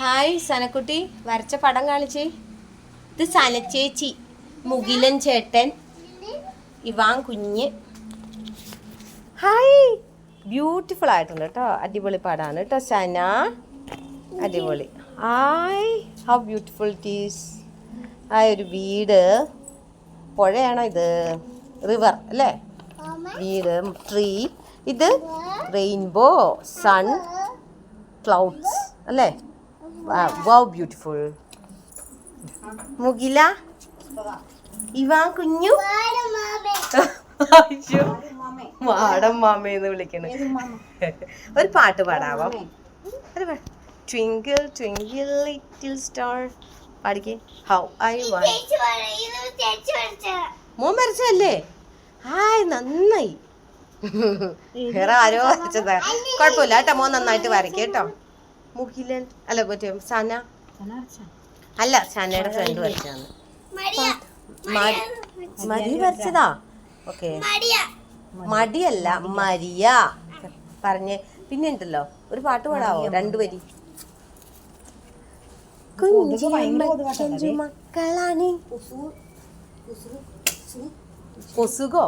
Hi സനക്കുട്ടി വരച്ച പടം കാണിച്ചേ. ഇത് സനച്ചേച്ചി മുകിലൻ ചേട്ടൻ ഇവാൻ കുഞ്ഞ്. ഹായ്. ബ്യൂട്ടിഫുൾ ആയിട്ടുണ്ട് കേട്ടോ അടിപൊളി പടമാണ് കേട്ടോ സന. അടിപൊളി. ഹായ്. ഹൗ ബ്യൂട്ടിഫുൾ ടീസ് ആ ഒരു വീട്. പുഴയാണോ ഇത്? റിവർ അല്ലേ? വീട് ട്രീ ഇത് റെയിൻബോ സൺ ക്ലൗഡ്സ് അല്ലേ? വൗ ബ്യൂട്ടിഫുൾ മുകില ഇവാ കുഞ്ഞു? അയ്യോ മാടം മാമയെന്ന് വിളിക്കണ. ഒരു പാട്ട് പാടാവോ? ഒരു ട്വിങ്കിൾ ട്വിങ്കിൾ ലിറ്റിൽ സ്റ്റാർ പാടിക്കേ. ഹൗ ഐ മോൻ വരച്ചല്ലേ ഹായ് നന്നായി. വേറെ ആരോ വരച്ചതാ കുഴപ്പമില്ല കേട്ടോ മോൻ നന്നായിട്ട് വരയ്ക്കും കേട്ടോ. മുഖിലൻ അല്ല മറ്റേ സന. അല്ല സനയുടെ ഫ്രണ്ട് വരച്ചാണ് മരി വരച്ചതാ? ഓക്കെ. മടിയല്ല മരിയ. പറഞ്ഞ് പിന്നെ ഉണ്ടല്ലോ ഒരു പാട്ട് പാടാവോ? രണ്ടു വരി. മക്കളാണ്. കൊസുകോ.